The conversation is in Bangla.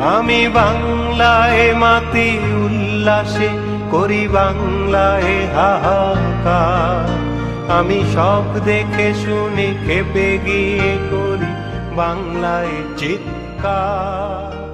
আমি বাংলায় মাতি উল্লাসে করি বাংলায় হাহাকার। আমি সব দেখে শুনে খেপে গিয়ে করি বাংলায় চিৎকার।